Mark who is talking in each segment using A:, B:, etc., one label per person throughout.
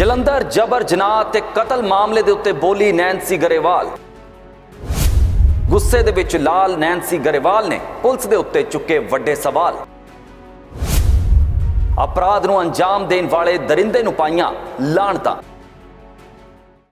A: ਜਲੰਧਰ ਜਬਰ ਜਨਾਹ ਤੇ ਕਤਲ ਮਾਮਲੇ ਦੇ ਉੱਤੇ ਬੋਲੀ ਨੈਂਸੀ ਗਰੇਵਾਲ। ਗੁੱਸੇ ਦੇ ਵਿੱਚ ਲਾਲ ਨੈਂਸੀ ਗਰੇਵਾਲ ਨੇ ਪੁਲਿਸ ਦੇ ਉੱਤੇ ਚੁੱਕੇ ਵੱਡੇ ਸਵਾਲ। ਅਪਰਾਧ ਨੂੰ ਅੰਜਾਮ ਦੇਣ ਵਾਲੇ ਦਰਿੰਦੇ ਨੂੰ ਪਾਈਆਂ ਲਾਹਣਤਾਂ।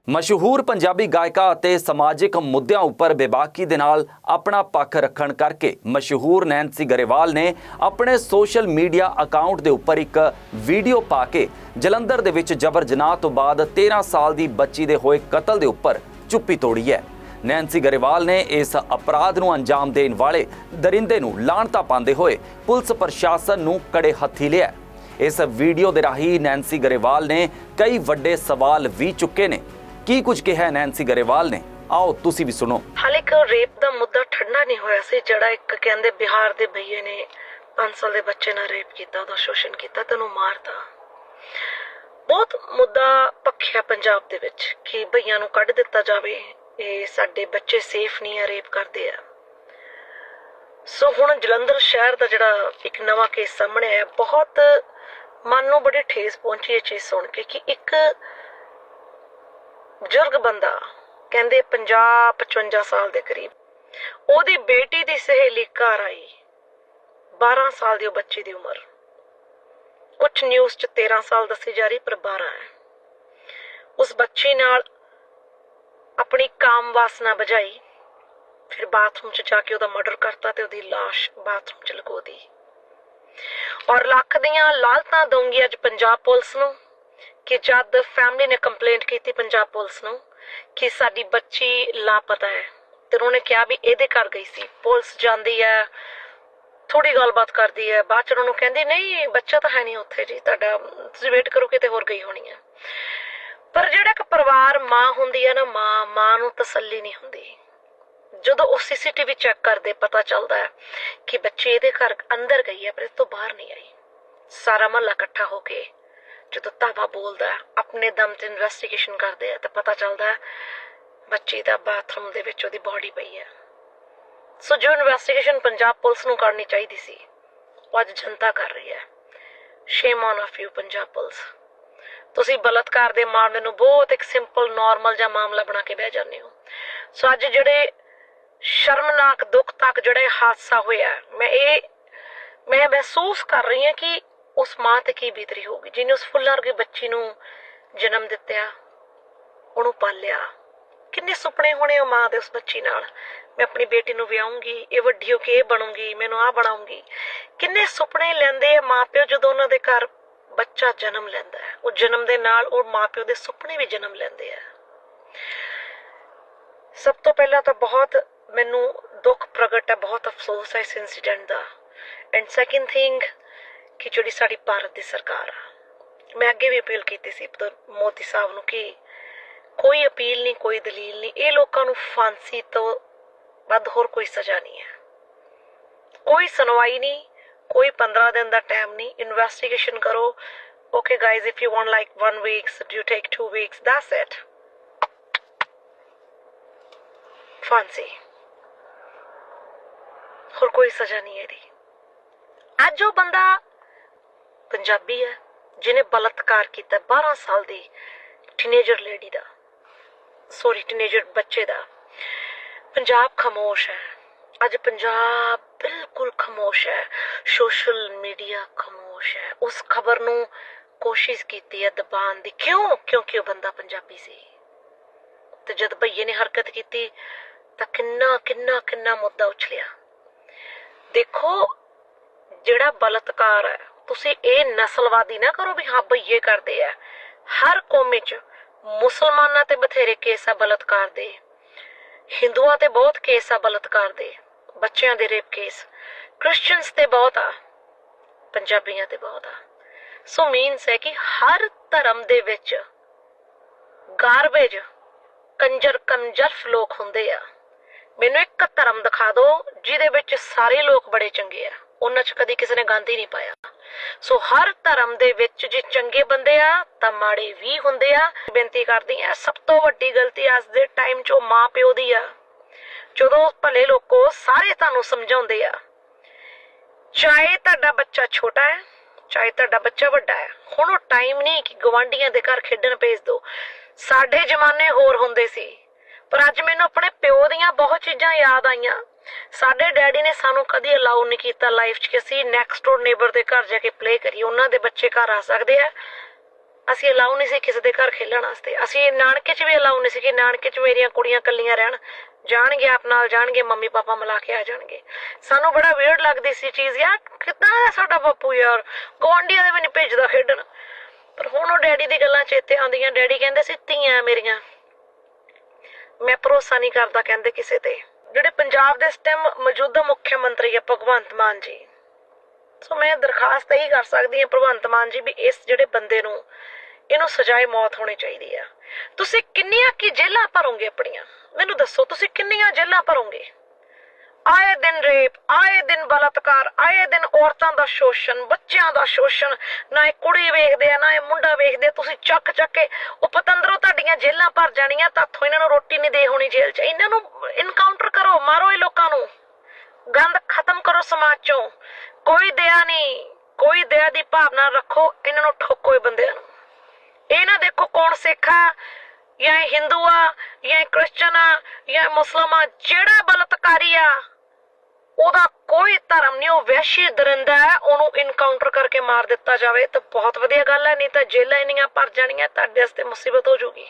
A: ਮਸ਼ਹੂਰ ਪੰਜਾਬੀ ਗਾਇਕਾ ਅਤੇ ਸਮਾਜਿਕ ਮੁੱਦਿਆਂ ਉੱਪਰ ਬੇਬਾਕੀ ਦੇ ਨਾਲ ਆਪਣਾ ਪੱਖ ਰੱਖਣ ਕਰਕੇ ਮਸ਼ਹੂਰ ਨੈਂਸੀ ਗਰੇਵਾਲ ਨੇ ਆਪਣੇ ਸੋਸ਼ਲ ਮੀਡੀਆ ਅਕਾਊਂਟ ਦੇ ਉੱਪਰ ਇੱਕ ਵੀਡੀਓ ਪਾ ਕੇ ਜਲੰਧਰ ਦੇ ਵਿੱਚ ਜਬਰ ਜਨਾਹ ਤੋਂ ਬਾਅਦ 13 ਸਾਲ ਦੀ ਬੱਚੀ ਦੇ ਹੋਏ ਕਤਲ ਦੇ ਉੱਪਰ ਚੁੱਪੀ ਤੋੜੀ ਹੈ। ਨੈਂਸੀ ਗਰੇਵਾਲ ਨੇ ਇਸ ਅਪਰਾਧ ਨੂੰ ਅੰਜਾਮ ਦੇਣ ਵਾਲੇ ਦਰਿੰਦੇ ਨੂੰ ਲਾਹਣਤਾ ਪਾਉਂਦੇ ਹੋਏ ਪੁਲਿਸ ਪ੍ਰਸ਼ਾਸਨ ਨੂੰ ਕੜੇ ਹੱਥੀ ਲਿਆ ਇਸ ਵੀਡੀਓ ਦੇ ਰਾਹੀਂ ਨੈਂਸੀ ਗਰੇਵਾਲ ਨੇ ਕਈ ਵੱਡੇ ਸਵਾਲ ਵੀ ਚੁੱਕੇ ਨੇ। ਕੀ ਕੁਝ ਕਿਹਾ ਨੈਂਸੀ ਗਰੇਵਾਲ ਨੇ? ਆਓ, ਤੁਸੀਂ ਵੀ ਸੁਣੋ।
B: ਹਾਲੇ ਇੱਕ ਰੇਪ ਦਾ ਮੁੱਦਾ ਠੰਡਾ ਨਹੀਂ ਹੋਇਆ ਸੀ, ਜਿਹੜਾ ਇੱਕ ਕਹਿੰਦੇ ਬਿਹਾਰ ਦੇ ਭਈਏ ਨੇ 5 ਸਾਲ ਦੇ ਬੱਚੇ ਨਾਲ ਰੇਪ ਕੀਤਾ, ਉਹਦਾ ਸ਼ੋਸ਼ਣ ਕੀਤਾ ਤੈਨੂੰ ਮਾਰਤਾ। ਬਹੁਤ ਮੁੱਦਾ ਪੱਖਿਆ ਪੰਜਾਬ ਦੇ ਵਿੱਚ ਕਿ ਭਈਆਂ ਨੂੰ ਕੱਢ ਦਿੱਤਾ ਜਾਵੇ, ਇਹ ਸਾਡੇ ਬੱਚੇ ਸੇਫ ਨਹੀਂ ਆ, ਰੇਪ ਕਰਦੇ ਆ। ਸੋ ਹੁਣ ਜਲੰਧਰ ਸ਼ਹਿਰ ਦਾ ਜਿਹੜਾ ਇੱਕ ਨਵਾਂ ਕੇਸ ਸਾਹਮਣੇ ਆਇਆ, ਬਹੁਤ ਮਨ ਨੂੰ ਬੜੀ ਠੇਸ ਪਹੁੰਚੀ ਇਹ ਚੀਜ਼ ਸੁਣ ਕੇ ਕਿ ਇੱਕ ਬਜ਼ੁਰਗ ਬੰਦਾ, ਕਹਿੰਦੇ 50 55 ਸਾਲ ਦੇ ਕਰੀਬ। ਉਹਦੀ ਬੇਟੀ ਦੀ ਸਹੇਲੀ ਘਰ ਆਈ। 12 ਸਾਲ ਦੀ ਉਹ ਬੱਚੀ ਦੀ ਉਮਰ। ਕੁਝ ਨਿਊਜ਼ 'ਚ 13 ਸਾਲ ਦੱਸੀ ਜਾ ਰਹੀ, ਪਰ 12 ਹੈ। ਉਸ ਬੱਚੀ ਨਾਲ ਆਪਣੀ ਕਾਮ ਵਾਸਨਾ ਬਜਾਈ ਫਿਰ ਬਾਥਰੂਮ 'ਚ ਜਾ ਕੇ ਉਹਦਾ ਮਰਡਰ ਕਰਤਾ ਤੇ ਉਹਦੀ ਲਾਸ਼ ਬਾਥਰੂਮ 'ਚ ਲਗੋ ਦੀ ਔਰ ਲੱਖ ਦੀਆਂ ਲਾਲਤਾਂ ਦਊਂਗੀ ਅੱਜ ਪੰਜਾਬ ਪੁਲਿਸ ਨੂੰ। ਕਿ ਜਦ ਫੈਮਿਲੀ ਨੇ ਕੰਪਲੇਂਟ ਕੀਤੀ ਪੰਜਾਬ ਪੁਲਿਸ ਨੂੰ ਕਿ ਸਾਡੀ ਬੱਚੀ ਲਾਪਤਾ ਹੈ, ਤੇ ਉਹਨੇ ਕਿਹਾ ਵੀ ਇਹਦੇ ਘਰ ਗਈ ਸੀ। ਪੁਲਿਸ ਜਾਂਦੀ ਹੈ ਥੋੜੀ ਗੱਲਬਾਤ ਕਰਦੀ ਹੈ, ਬਾਅਦ ਚ ਉਹਨੂੰ ਕਹਿੰਦੀ, ਨਹੀਂ, ਬੱਚਾ ਤਾਂ ਹੈ ਨਹੀਂ ਉੱਥੇ ਜੀ, ਤੁਹਾਡਾ, ਤੁਸੀਂ ਵੇਟ ਕਰੋ, ਕਿਤੇ ਹੋਰ ਗਈ ਹੋਣੀ ਹੈ। ਪਰ ਜਿਹੜਾ ਇੱਕ ਪਰਿਵਾਰ ਮਾਂ ਹੁੰਦੀ ਹੈ ਨਾ, ਮਾਂ ਮਾਂ ਨੂੰ ਤਸੱਲੀ ਨਹੀਂ ਹੁੰਦੀ। ਜਦੋਂ ਉਹ ਸੀਸੀਟੀਵੀ ਚੈੱਕ ਕਰਦੇ, ਪਤਾ ਚੱਲਦਾ ਹੈ ਕਿ ਬੱਚੀ ਇਹਦੇ ਘਰ ਅੰਦਰ ਗਈ ਹੈ, ਪਰ ਇਸ ਤੋਂ ਬਾਹਰ ਨਹੀਂ ਆਈ। ਸਾਰਾ ਮਹੱਲਾ ਇਕੱਠਾ ਹੋ ਕੇ ਜਦੋਂ ਤਾਵਾ ਬੋਲਦਾ ਆਪਣੇ ਦਮ ਤੇ ਇਨਵੈਸਟੀਗੇਸ਼ਨ ਕਰਦੇ ਆ ਤਾਂ ਪਤਾ ਚੱਲਦਾ ਬੱਚੀ ਦਾ ਬਾਥਰੂਮ ਦੇ ਵਿੱਚ ਉਹਦੀ ਬਾਡੀ ਪਈ ਹੈ। ਸੋ ਜੋ ਇਨਵੈਸਟੀਗੇਸ਼ਨ ਪੰਜਾਬ ਪੁਲਿਸ ਨੂੰ ਕਰਨੀ ਚਾਹੀਦੀ ਸੀ, ਉਹ ਅੱਜ ਜਨਤਾ ਕਰ ਰਹੀ ਹੈ। Shame on of you Punjab police. ਤੁਸੀਂ ਬਲਤਕਾਰ ਦੇ ਮਾਮਲੇ ਨੂੰ ਬਹੁਤ ਇੱਕ ਸਿੰਪਲ ਨਾਰਮਲ ਜਿਹਾ ਮਾਮਲਾ ਬਣਾ ਕੇ ਬਹਿ ਜਾਂਦੇ ਹੋ। ਸੋ ਅੱਜ ਜਿਹੜੇ ਸ਼ਰਮਨਾਕ ਦੁੱਖ ਤੱਕ ਜਿਹੜਾ ਹਾਦਸਾ ਹੋਇਆ, ਮੈਂ ਇਹ ਮੈਂ ਮਹਿਸੂਸ ਕਰ ਰਹੀ ਹਾਂ ਕਿ ਉਸ ਮਾਂ ਤੇ ਕੀ ਬੀਤ ਰਹੀ ਹੋਊਗੀ? ਜਿਹਨੇ ਉਸ ਫੁੱਲਾਂ ਵਰਗੀ ਬੱਚੀ ਨੂੰ ਜਨਮ ਦਿੱਤਾ, ਉਹਨੂੰ ਪਾਲਿਆ। ਕਿੰਨੇ ਸੁਪਨੇ ਹੋਣੇ ਉਹ ਮਾਂ ਦੇ ਉਸ ਬੱਚੀ ਨਾਲ। ਮੈਂ ਆਪਣੀ ਬੇਟੀ ਨੂੰ ਵਿਆਹੂੰਗੀ, ਇਹ ਵੱਡੀ ਹੋ ਕੇ ਇਹ ਬਣੂੰਗੀ, ਮੈਨੂੰ ਆ ਬਣਾਉਂਗੀ। ਕਿੰਨੇ ਸੁਪਨੇ ਲੈਂਦੇ ਆ ਮਾਪਿਓ ਜਦੋਂ ਉਹਨਾਂ ਦੇ ਘਰ ਬੱਚਾ ਜਨਮ ਲੈਂਦਾ ਹੈ। ਉਹ ਜਨਮ ਦੇ ਨਾਲ ਉਹ ਮਾਪਿਓ ਦੇ ਸੁਪਨੇ ਵੀ ਜਨਮ ਲੈਂਦੇ ਆ। ਸਭ ਤੋਂ ਪਹਿਲਾਂ ਤਾਂ ਬਹੁਤ ਮੈਨੂੰ ਦੁੱਖ ਪ੍ਰਗਟ ਹੈ, ਬਹੁਤ ਅਫਸੋਸ ਹੈ ਇਸ ਇਨਸੀਡੈਂਟ ਦਾ। ਐਂਡ ਸੈਕਿੰਡ ਥਿੰਗ ਕਿ ਜਿਹੜੀ ਸਾਡੀ ਭਾਰਤ ਦੀ ਸਰਕਾਰ ਆ। ਮੈਂ ਅੱਗੇ ਵੀ ਅਪੀਲ ਕੀਤੀ ਸੀ ਮੋਦੀ ਸਾਹਿਬ ਨੂੰ ਕਿ ਕੋਈ ਅਪੀਲ ਨਹੀਂ, ਕੋਈ ਦਲੀਲ ਨਹੀਂ। ਇਹ ਲੋਕਾਂ ਨੂੰ ਫਾਂਸੀ ਤੋਂ ਵੱਧ ਹੋਰ ਕੋਈ ਸਜ਼ਾ ਨਹੀਂ ਹੈ। ਕੋਈ ਸੁਣਵਾਈ ਨਹੀਂ, ਕੋਈ 15 ਦਿਨ ਦਾ ਟਾਈਮ ਨਹੀਂ। ਇਨਵੈਸਟੀਗੇਸ਼ਨ ਕਰੋ। Okay guys if you want like 1 weeks you take 2 weeks that's it ਫਾਂਸੀ। ਹੋਰ ਕੋਈ ਸਜ਼ਾ ਨਹੀਂ ਹੈ ਇਹਦੀ। ਅੱਜ ਉਹ ਬੰਦਾ ਪੰਜਾਬੀ ਹੈ, ਜਿਹਨੇ ਬਲਾਤਕਾਰ ਕੀਤਾ 12 ਸਾਲ ਦੀ ਟੀਨੇਜਰ ਲੇਡੀ ਦਾ ਸੌਰੀ ਟੀਨੇਜਰ ਬੱਚੇ ਦਾ। ਪੰਜਾਬ ਖਾਮੋਸ਼ ਹੈ। ਅੱਜ ਪੰਜਾਬ ਬਿਲਕੁਲ ਖਾਮੋਸ਼ ਹੈ। ਸੋਸ਼ਲ ਮੀਡੀਆ ਖਾਮੋਸ਼ ਹੈ। ਉਸ ਖਬਰ ਨੂੰ ਕੋਸ਼ਿਸ਼ ਕੀਤੀ ਹੈ ਦਬਾਉਣ ਦੀ। ਕਿਉਂ? ਕਿਉਂਕਿ ਉਹ ਬੰਦਾ ਪੰਜਾਬੀ ਸੀ। ਤੇ ਜਦ ਭਈਏ ਨੇ ਹਰਕਤ ਕੀਤੀ, ਤਾਂ ਕਿੰਨਾ ਕਿੰਨਾ ਕਿੰਨਾ ਮੁੱਦਾ ਉਛਲਿਆ। ਦੇਖੋ, ਜਿਹੜਾ ਬਲਤਕਾਰ ਹੈ ਤੁਸੀਂ ਇਹ ਨਸਲਵਾਦੀ ਨਾ ਕਰੋ ਵੀ ਹਾਂ ਭਈਏ ਕਰਦੇ ਆ। ਹਰ ਕੌਮ ਵਿੱਚ ਮੁਸਲਮਾਨਾਂ ਤੇ ਬਥੇਰੇ ਕੇਸ ਆ ਬਲਤਕਾਰ ਦੇ। ਹਿੰਦੂਆਂ ਤੇ ਬਹੁਤ ਕੇਸ ਆ ਬਲਤਕਾਰ ਦੇ। ਬੱਚਿਆਂ ਦੇ ਰੇਪ ਕੇਸ। ਕ੍ਰਿਸਚੀਅਨਸ ਤੇ ਬਹੁਤ ਆ। ਪੰਜਾਬੀਆਂ ਤੇ ਬਹੁਤ ਆ। ਸੋ ਮੀਨਸ ਹੈ ਕਿ ਹਰ ਧਰਮ ਦੇ ਵਿੱਚ ਗਾਰਬੇਜ ਕੰਜਰ ਕੰਜਰਫ ਲੋਕ ਹੁੰਦੇ ਆ। ਮੈਨੂੰ ਇੱਕ ਧਰਮ ਦਿਖਾ ਦਿਓ, ਜਿਹਦੇ ਵਿੱਚ ਸਾਰੇ ਲੋਕ ਬੜੇ ਚੰਗੇ ਆ। ਉਹਨਾਂ 'ਚ ਕਦੀ ਕਿਸੇ ਨੇ ਗੰਦ ਹੀ ਨਹੀਂ ਪਾਇਆ। ਸੋ ਹਰ ਧਰਮ ਦੇ ਵਿੱਚ ਜੇ ਚੰਗੇ ਬੰਦੇ ਆ, ਤਾਂ ਮਾੜੇ ਵੀ ਹੁੰਦੇ ਆ। ਬੇਨਤੀ ਕਰਦੀ ਆ, ਸਭ ਤੋਂ ਵੱਡੀ ਗਲਤੀ ਅੱਜ ਦੇ ਟਾਈਮ 'ਚ ਮਾਂ ਪਿਓ ਦੀ ਆ। ਜਦੋਂ ਭਲੇ ਲੋਕੋ ਸਾਰੇ ਤੁਹਾਨੂੰ ਸਮਝਾਉਂਦੇ ਆ, ਚਾਹੇ ਤੁਹਾਡਾ ਬੱਚਾ ਛੋਟਾ ਹੈ, ਚਾਹੇ ਤੁਹਾਡਾ ਬੱਚਾ ਵੱਡਾ ਹੈ, ਹੁਣ ਉਹ ਟਾਈਮ ਨਹੀਂ ਕਿ ਗਵਾਂਢੀਆਂ ਦੇ ਘਰ ਖੇਡਣ ਭੇਜ ਦਿਓ ਸਾਡੇ ਜ਼ਮਾਨੇ ਹੋਰ ਹੁੰਦੇ ਸੀ, ਪਰ ਅੱਜ ਮੈਨੂੰ ਆਪਣੇ ਪਿਓ ਦੀਆਂ ਬਹੁਤ ਚੀਜ਼ਾਂ ਯਾਦ ਆਈਆਂ। ਸਾਡੇ ਡੈਡੀ ਨੇ ਸਾਨੂੰ ਕਦੀ ਅਲਾਉ ਨਹੀਂ ਕੀਤਾ ਲਾਈਫ 'ਚ ਕਿ ਅਸੀਂ ਨੈਕਸਟ ਡੋਰ ਨੇਬਰ ਦੇ ਘਰ ਜਾ ਕੇ ਪਲੇ ਕਰੀਏ। ਉਹਨਾਂ ਦੇ ਬੱਚੇ ਘਰ ਆ ਸਕਦੇ ਆ। ਅਸੀਂ ਅਲਾਉ ਨਹੀਂ ਸੀ ਕਿਸੇ ਦੇ ਘਰ ਖੇਲਣ ਵਾਸਤੇ। ਅਸੀਂ ਨਾਨਕੇ 'ਚ ਵੀ ਅਲਾਉ ਨਹੀਂ ਸੀ ਕਿ ਨਾਨਕੇ 'ਚ ਮੇਰੀਆਂ ਕੁੜੀਆਂ ਕੱਲੀਆਂ ਰਹਿਣ। ਜਾਣਗੇ ਆਪ ਨਾਲ, ਜਾਣਗੇ ਮੰਮੀ ਪਾਪਾ ਮਿਲਾ ਕੇ ਆ ਜਾਣਗੇ। ਸਾਨੂੰ ਬੜਾ ਵੀਰਡ ਲੱਗਦੀ ਸੀ ਚੀਜ਼। ਯਾਰ ਕਿੱਦਾਂ ਹੈ ਸਾਡਾ ਬਾਪੂ ਯਾਰ? ਗਵਾਂਢੀਆਂ ਦੇ ਵੀ ਨਹੀਂ ਭੇਜਦਾ ਖੇਡਣ। ਪਰ ਹੁਣ ਉਹ ਡੈਡੀ ਦੀ ਗੱਲਾਂ ਚੇਤੇ ਆਉਂਦੀਆਂ। ਡੈਡੀ ਕਹਿੰਦੇ ਸੀ, ਧੀਆਂ ਮੇਰੀਆਂ। ਮੈਂ ਭਰੋਸਾ ਨਹੀਂ ਕਰਦਾ ਕਹਿੰਦੇ ਕਿਸੇ ਤੇ। ਜਿਹੜੇ ਪੰਜਾਬ ਦੇ ਇਸ ਮੌਜੂਦਾ ਮੁੱਖ ਮੰਤਰੀ ਹੈ ਭਗਵੰਤ ਮਾਨ ਜੀ। ਸੋ ਮੈਂ ਦਰਖਾਸਤ ਇਹੀ ਕਰ ਸਕਦੀ ਹਾਂ, ਭਗਵੰਤ ਮਾਨ ਜੀ, ਵੀ ਇਸ ਜਿਹੜੇ ਬੰਦੇ ਨੂੰ ਇਹਨੂੰ ਸਜ਼ਾਏ ਮੌਤ ਹੋਣੀ ਚਾਹੀਦੀ ਆ। ਤੁਸੀਂ ਕਿੰਨੀਆਂ ਕੀ ਜੇਲ੍ਹਾਂ ਭਰੋਗੇ ਆਪਣੀਆਂ? ਮੈਨੂੰ ਦੱਸੋ, ਤੁਸੀਂ ਕਿੰਨੀਆਂ ਜੇਲ੍ਹਾਂ ਭਰੋਗੇ? ਆਏ ਦਿਨ ਰੇਪ, ਆਏ ਦਿਨ ਬਲਾਤਕਾਰ, ਆਏ ਦਿਨ ਔਰਤਾਂ ਦਾ ਸ਼ੋਸ਼ਣ, ਬੱਚਿਆਂ ਦਾ ਸ਼ੋਸ਼ਣ। ਨਾ ਇਹ ਕੁੜੀ ਵੇਖਦੇ ਆ, ਨਾ ਇਹ ਮੁੰਡਾ ਵੇਖਦੇ ਤੁਸੀਂ ਚੱਕ ਚੱਕ ਕੇ, ਉਹ ਪਤੰਦਰੋਂ ਤੁਹਾਡੀਆਂ ਜੇਲ੍ਹਾਂ ਭਰ ਜਾਣੀਆਂ ਤਾਥੋਂ ਇਹਨਾਂ ਨੂੰ ਰੋਟੀ ਨਹੀਂ ਦੇ ਹੋਣੀ ਜੇਲ੍ਹ 'ਚ। ਇਹਨਾਂ ਨੂੰ ਇਨਕਾਊਂਟਰ ਕਰੋ, ਮਾਰੋ ਇਹ ਲੋਕਾਂ ਨੂੰ। ਗੰਦ ਖਤਮ ਕਰੋ ਸਮਾਜ ਚੋਂ। ਕੋਈ ਦਇਆ ਨਹੀਂ, ਕੋਈ ਦਇਆ ਦੀ ਭਾਵਨਾ ਰੱਖੋ, ਇਹਨਾਂ ਨੂੰ ਠੋਕੋ ਇਹ ਬੰਦਿਆਂ ਨੂੰ। ਇਹ ਨਾ ਦੇਖੋ ਕੌਣ ਸਿੱਖ ਆ, ਜਾਂ ਇਹ ਹਿੰਦੂ ਆ, ਜਾਂ ਕ੍ਰਿਸਚਨ ਆ, ਜਾਂ ਇਹ ਮੁਸਲਮਾਨ ਆ ਜਿਹੜਾ ਬਲਤਕਾਰੀ ਆ। ਉਹਦਾ ਕੋਈ ਧਰਮ ਨਹੀਂ, ਉਹ ਵੈਸ਼ੀ ਦਰਿੰਦਾ ਹੈ, ਉਹਨੂੰ ਇਨਕਾਊਂਟਰ ਕਰਕੇ ਮਾਰ ਦਿੱਤਾ ਜਾਵੇ ਤਾਂ ਬਹੁਤ ਵਧੀਆ ਗੱਲ ਹੈ, ਨਹੀਂ ਤਾਂ ਜੇਲ੍ਹਾਂ ਇੰਨੀਆਂ ਭਰ ਜਾਣੀਆਂ, ਤੁਹਾਡੇ ਵਾਸਤੇ ਮੁਸੀਬਤ ਹੋ ਜਾਊਗੀ।